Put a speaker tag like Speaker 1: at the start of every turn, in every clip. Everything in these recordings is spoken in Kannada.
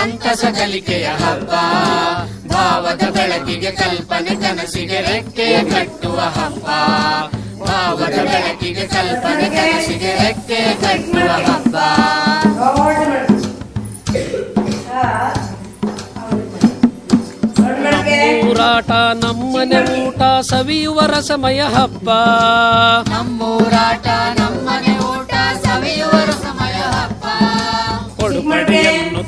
Speaker 1: ಸಂತಸ ಕಲಿಕೆಯ ಹಬ್ಬ. ಭಾವದ ಬೆಳಕಿಗೆ ಕಲ್ಪನೆ ಕನಸಿಗೆ ರೆಕ್ಕೆಯ ಕಟ್ಟುವ ಹಬ್ಬ. ಭಾವದ ಬೆಳಕಿಗೆ ಕಲ್ಪನೆ ಕನಸಿಗೆ ರೆಕ್ಕೆ ಕಟ್ಟುವ ಹಬ್ಬ.
Speaker 2: ಊರಾಟ ನಮ್ಮನೆ ಊಟ ಸವಿಯುವ ರಸಮಯ ಹಬ್ಬ.
Speaker 1: ನಮ್ಮೂರಾಟ ನಮ್ಮನೆ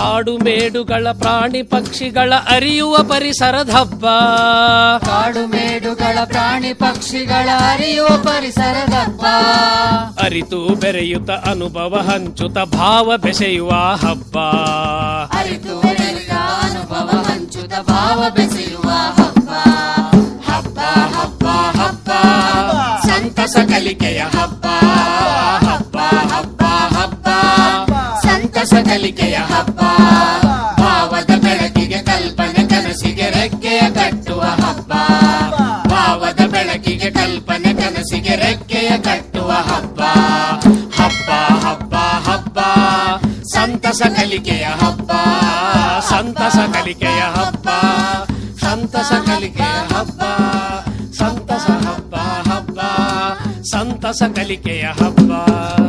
Speaker 2: ಕಾಡು ಮೇಡುಗಳ ಪ್ರಾಣಿ ಪಕ್ಷಿಗಳ ಅರಿಯುವ ಪರಿಸರದ ಹಬ್ಬ
Speaker 1: ಕಾಡು ಮೇಡುಗಳ ಪ್ರಾಣಿ ಪಕ್ಷಿಗಳ ಅರಿಯುವ ಪರಿಸರದ ಹಬ್ಬ
Speaker 2: ಅರಿತು ಬೆರೆಯುತ ಅನುಭವ ಹಂಚುತ ಭಾವ ಬೆಸೆಯುವ ಹಬ್ಬ.
Speaker 1: ಅರಿತು ಬೆರೆಯುತ ಅನುಭವ ಹಂಚುತ ಭಾವ ಬೆಸೆಯುವ ಹಬ್ಬ. ಹಬ್ಬ ಹಬ್ಬ ಹಬ್ಬ.
Speaker 2: ಸಂತಸ ಕಲಿಕೆಯ ಹಬ್ಬ. ಹಬ್ಬ ಹಬ್ಬ ಹಬ್ಬ. ಸಂತಸ ಕಲಿಕೆಯ ಕಲಿಕೆಯ ಹಬ್ಬ ಸಂತಸ ಕಲಿಕೆಯ ಹಬ್ಬ ಸಂತಸ ಕಲಿಕೆಯ ಹಬ್ಬ ಸಂತಸ ಹಬ್ಬ ಹಬ್ಬ ಸಂತಸ ಕಲಿಕೆಯ ಹಬ್ಬ.